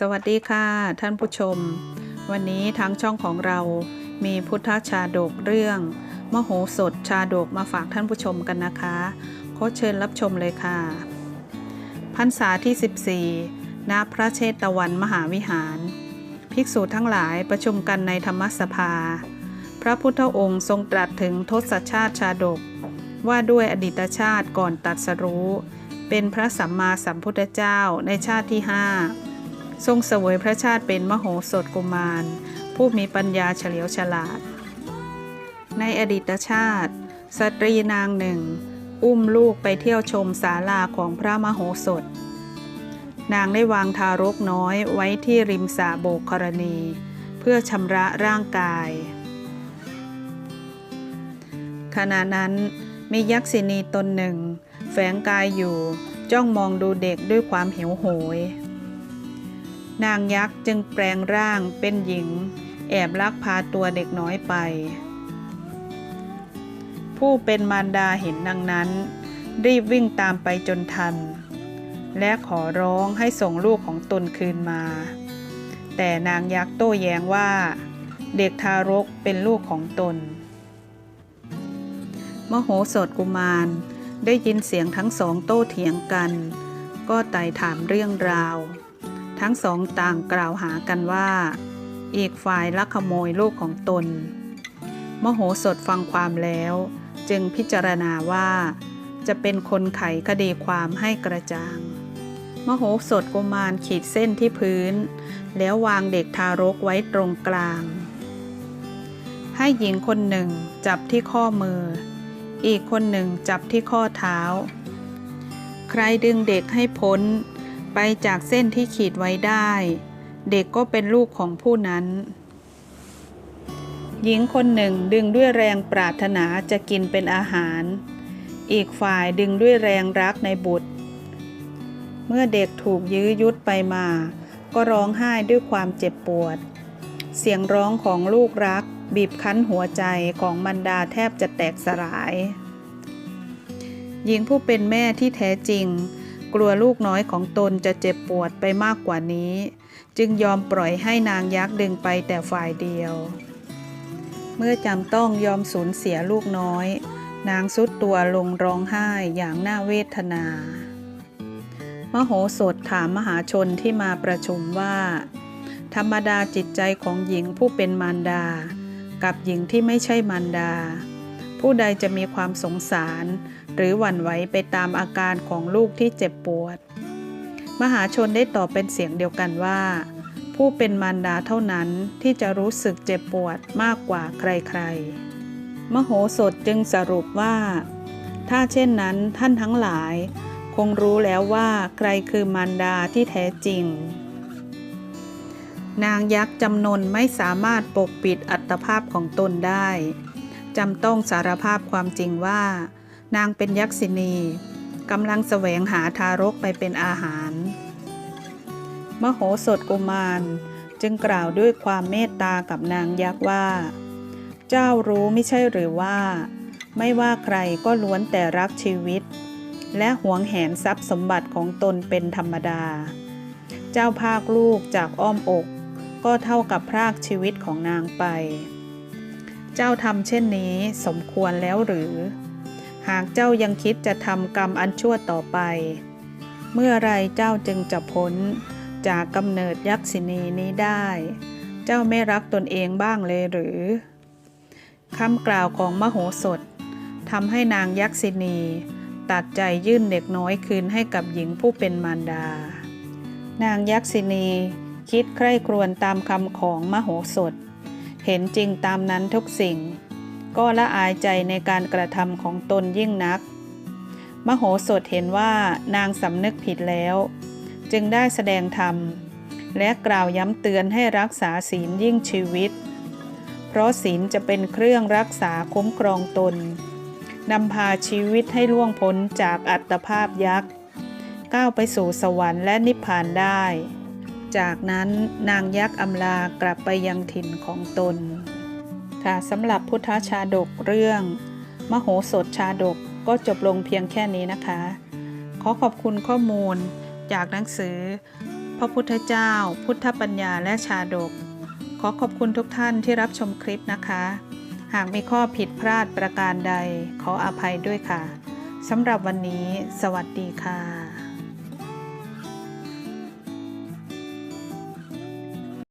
สวัสดีค่ะท่านผู้ชม วันนี้ทางช่องของเรามีพุทธชาดกเรื่อง มโหสถชาดกมาฝากท่านผู้ชมกันนะคะขอเชิญรับชมเลยค่ะ พรรษาที่ 14 ณ พระเชตวันมหาวิหาร ภิกษุทั้งหลายประชุมกันในธรรมสภา พระพุทธองค์ทรงตรัสถึงทศชาติชาดก ว่าด้วยอดีตชาติก่อนตรัสรู้ เป็นพระสัมมาสัมพุทธเจ้าในชาติที่ห้า ทรงเสวยพระชาติเป็นมโหสถกุมาร ผู้มีปัญญาเฉลียวฉลาด ในอดีตชาติ สตรีนางหนึ่ง อุ้มลูกไปเที่ยวชมศาลาของพระมโหสถ นางได้วางทารกน้อยไว้ที่ริมสาโบกกรณี เพื่อชำระร่างกาย ขณะนั้นมียักษินีตนหนึ่ง แฝงกายอยู่จ้องมองดูเด็กด้วยความหิวโหย นางยักษ์จึงแปลงร่างเป็นหญิง แอบลักพาตัวเด็กน้อยไป ผู้เป็นมารดาเห็นดังนั้น รีบวิ่งตามไปจนทัน และขอร้องให้ส่งลูกของตนคืนมา แต่นางยักษ์โต้แย้งว่า เด็กทารกเป็นลูกของตน มโหสถกุมารได้ยินเสียงทั้งสองโต้เถียงกัน ก็ไต่ถามเรื่องราว ทั้งสองต่างกล่าวหากันว่า อีกฝ่ายลักขโมยลูกของตน มโหสถฟังความแล้ว จึงพิจารณาว่า จะเป็นคนไขคดีความให้กระจ่าง มโหสถกุมารขีดเส้นที่พื้น แล้ววางเด็กทารกไว้ตรงกลาง ให้หญิงคนหนึ่งจับที่ข้อมือ อีกคนหนึ่งจับที่ข้อเท้า ใครดึงเด็กให้พ้น ไปจากเส้นที่ขีดไว้ได้ เด็กก็เป็นลูกของผู้นั้น หญิงคนหนึ่งดึงด้วยแรงปรารถนาจะกินเป็นอาหาร อีกฝ่ายดึงด้วยแรงรักในบุตร เมื่อเด็กถูกยื้อยุดไปมา ก็ร้องไห้ด้วยความเจ็บปวด เสียงร้องของลูกรัก บีบคั้นหัวใจของมันดาแทบจะแตกสลาย หญิงผู้เป็นแม่ที่แท้จริง กลัวลูกน้อยของตนจะเจ็บปวดไปมากกว่านี้ จึงยอมปล่อยให้นางยักษ์ดึงไปแต่ฝ่ายเดียว เมื่อจำต้องยอมสูญเสียลูกน้อย นางสุดตัวลงร้องไห้อย่างน่าเวทนา มโหสถถามมหาชนที่มาประชุมว่า ธรรมดาจิตใจของหญิงผู้เป็นมารดา กับหญิงที่ไม่ใช่มารดา ผู้ใดจะมีความสงสาร หรือหวั่นไหวไปตามอาการของลูกที่เจ็บปวด มหาชนได้ตอบเป็นเสียงเดียวกันว่า ผู้เป็นมารดาเท่านั้นที่จะรู้สึกเจ็บปวดมากกว่าใครๆ มโหสถจึงสรุปว่า ถ้าเช่นนั้นท่านทั้งหลาย คงรู้แล้วว่าใครคือมารดาที่แท้จริงนางยักษ์จำนวนไม่สามารถปกปิดอัตภาพของตนได้ จำต้องสารภาพความจริงว่า นางเป็นยักษินีกำลังแสวงหาทารกไปเป็นอาหาร มโหสถกุมารจึงกล่าวด้วยความเมตตากับนางยักษ์ว่า เจ้ารู้ไม่ใช่หรือว่า ไม่ว่าใครก็ล้วนแต่รักชีวิต และหวงแหนทรัพย์สมบัติของตนเป็นธรรมดา เจ้าภาคลูกจากอ้อมอก ก็เท่ากับพรากชีวิตของนางไป เจ้าทำเช่นนี้สมควรแล้วหรือ หากเจ้ายังคิดจะทำกรรมอันชั่วต่อไป เมื่อไรเจ้าจึงจะพ้นจากกำเนิดยักษินีนี้ได้ เจ้าไม่รักตนเองบ้างเลยหรือคำกล่าวของมโหสถทำให้นางยักษินี ตัดใจยื่นเด็กน้อยคืนให้กับหญิงผู้เป็นมารดา นางยักษินีคิดใคร่ครวญตามคำของมโหสถ เห็นจริงตามนั้นทุกสิ่ง ก็ละอายใจในการกระทำของตนยิ่งนัก มโหสถเห็นว่านางสำนึกผิดแล้ว จึงได้แสดงธรรม และกล่าวย้ำเตือนให้รักษาศีลยิ่งชีวิต เพราะศีลจะเป็นเครื่องรักษาคุ้มครองตนนำพาชีวิตให้ล่วงพ้นจากอัตภาพยักษ์ ก้าวไปสู่สวรรค์และนิพพานได้ จากนั้นนางยักษ์อำลากลับไปยังถิ่นของตน ค่ะสำหรับพุทธชาดกเรื่อง มโหสถชาดกก็จบลงเพียงแค่นี้นะคะ ขอขอบคุณข้อมูลจากหนังสือ พระพุทธเจ้า พุทธปัญญาและชาดก ขอขอบคุณทุกท่านที่รับชมคลิปนะคะ หากมีข้อผิดพลาดประการใด ขออภัยด้วยค่ะสำหรับวันนี้ สวัสดีค่ะ